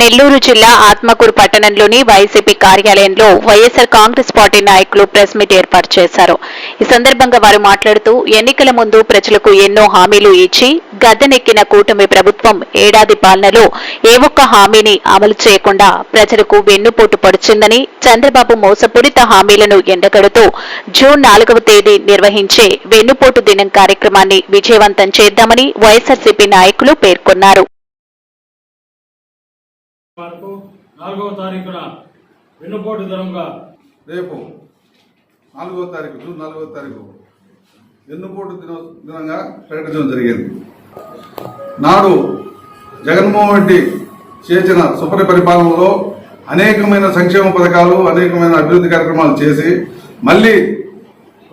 నెల్లూరు జిల్లా ఆత్మకూరు పట్టణంలోని వైసీపీ కార్యాలయంలో వైఎస్సార్ కాంగ్రెస్ పార్టీ నాయకులు ప్రెస్ మీట్ ఏర్పాటు చేశారు. ఈ సందర్భంగా వారు మాట్లాడుతూ ఎన్నికల ముందు ప్రజలకు ఎన్నో హామీలు ఇచ్చి గద్దెనెక్కిన కూటమి ప్రభుత్వం ఏడాది పాలనలో ఏ ఒక్క హామీని అమలు చేయకుండా ప్రజలకు వెన్నుపోటు పడుచిందని చంద్రబాబు మోసపూరిత హామీలను ఎండగడుతూ జూన్ నాలుగవ తేదీ నిర్వహించే వెన్నుపోటు దినం కార్యక్రమాన్ని విజయవంతం చేద్దామని వైఎస్సార్సీపీ నాయకులు పేర్కొన్నారు. వరకు నాలుగవ తారీఖున వెన్నుపోటు దినంగా రేపు నాలుగవ తారీఖు జూన్ నాలుగవ తారీఖు వెన్నుపోటు దిన దినంగా ప్రకటించడం జరిగింది. నాడు జగన్మోహన్ రెడ్డి చేసిన సుపరి పరిపాలనలో అనేకమైన సంక్షేమ పథకాలు అనేకమైన అభివృద్ధి కార్యక్రమాలు చేసి మళ్ళీ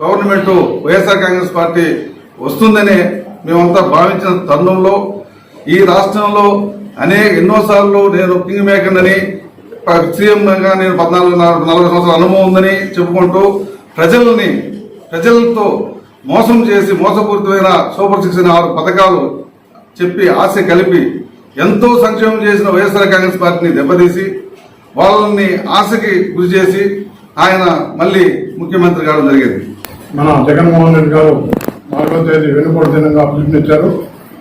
గవర్నమెంట్ వైఎస్ఆర్ కాంగ్రెస్ పార్టీ వస్తుందని మేమంతా భావించిన తరుణంలో ఈ రాష్ట్రంలో అనేక ఎన్నోసార్లు నేను కింగ్ మేకర్ అని సీఎంగా నేను పద్నాలుగు నలభై నలభై సంవత్సరాల అనుభవం ఉందని చెప్పుకుంటూ ప్రజల్ని ప్రజలతో మోసం చేసి మోసపూరితమైన సూపర్ సిక్స్ ఆరు పథకాలు చెప్పి ఆశ కలిపి ఎంతో సంక్షేమం చేసిన వైఎస్ఆర్ కాంగ్రెస్ పార్టీని దెబ్బతీసి వాళ్ళని ఆశకి గురి చేసి ఆయన మళ్ళీ ముఖ్యమంత్రి కావడం జరిగింది. మన జగన్మోహన్ రెడ్డి గారు నాలుగో తేదీ వెనుకోడు దినంగా పిలుపునిచ్చారు.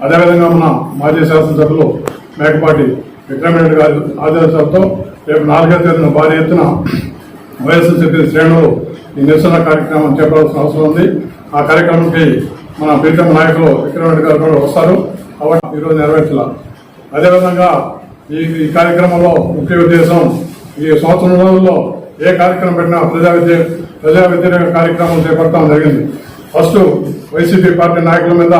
అదేవిధంగా మన మాజీ శాసనసభ్యులు మేకపాటి విక్రమరెడ్డి గారి ఆదేశాలతో రేపు నాలుగో తేదీన భారీ ఎత్తున వైఎస్ఆర్సీపీ శ్రేణులు ఈ నిరసన కార్యక్రమం చేపడాల్సిన అవసరం ఉంది. ఆ కార్యక్రమానికి మన ప్రీతం నాయకులు విక్రమరెడ్డి గారు కూడా వస్తారు. కాబట్టి ఈరోజు నెరవేర్చాల. అదేవిధంగా ఈ ఈ కార్యక్రమంలో ముఖ్య ఉద్దేశం ఈ సంవత్సరం రోజుల్లో ఏ కార్యక్రమం పెట్టినా ప్రజా విద్య ప్రజా వ్యతిరేక కార్యక్రమం చేపట్టడం జరిగింది. ఫస్ట్ వైసీపీ పార్టీ నాయకుల మీద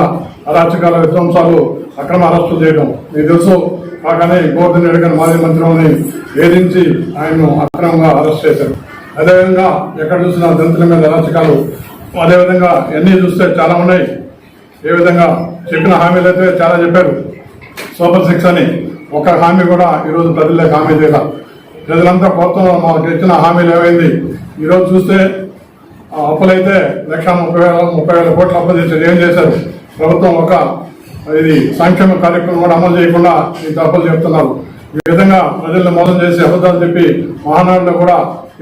అరాచకాల విధ్వంసాలు అక్రమ అరెస్టులు చేయడం. మీకు తెలుసు కాగానే గోవర్ధన్ రెడ్డి గారి మాజీ మంత్రిని వేధించి ఆయన్ను అక్రమంగా అరెస్ట్ చేశారు. అదేవిధంగా ఎక్కడ చూసినా దళితుల మీద అరాచకాలు. అదేవిధంగా ఎన్ని చూస్తే చాలా ఉన్నాయి. ఏ విధంగా చెప్పిన హామీలు అయితే చాలా చెప్పారు. సూపర్ సిక్స్ అని. ఒక హామీ కూడా ఈరోజు ప్రజలకు హామీ చేయాలి. ప్రజలంతా కోరుతున్నారు మాకు ఇచ్చిన హామీలు ఏమైంది? ఈరోజు చూస్తే అప్పులైతే లక్ష ముప్పై వేల ముప్పై వేల కోట్లు అప్పు చేశారు ఏం చేశారు? ప్రభుత్వం ఒక ఇది సంక్షేమ కార్యక్రమం కూడా అమలు చేయకుండా ఈ అప్పులు చెప్తున్నారు. ఈ విధంగా ప్రజల్ని మోసం చేసి అబద్ధాలు చెప్పి మహానాడులో కూడా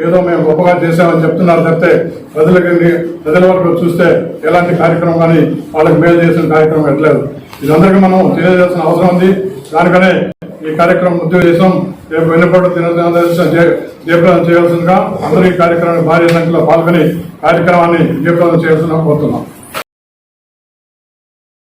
ఏదో మేము గొప్పగా చేశామని చెప్తున్నారు తప్పితే ప్రజలకి ప్రజల వరకు చూస్తే ఎలాంటి కార్యక్రమం కానీ వాళ్ళకి మేలు చేసిన కార్యక్రమం ఎట్లేదు. ఇదందరికీ మనం తెలియజేయాల్సిన అవసరం ఉంది. దానికనే ఈ కార్యక్రమం ఉద్దేశం రేపు వెన్నుపడు దినోత్సవం దీపదానం చేయాల్సిందిగా అందరూ ఈ కార్యక్రమాన్ని భారీ సంఖ్యలో పాల్గొని కార్యక్రమాన్ని దీపదానం చేయాల్సిందిగా కోరుతున్నాం.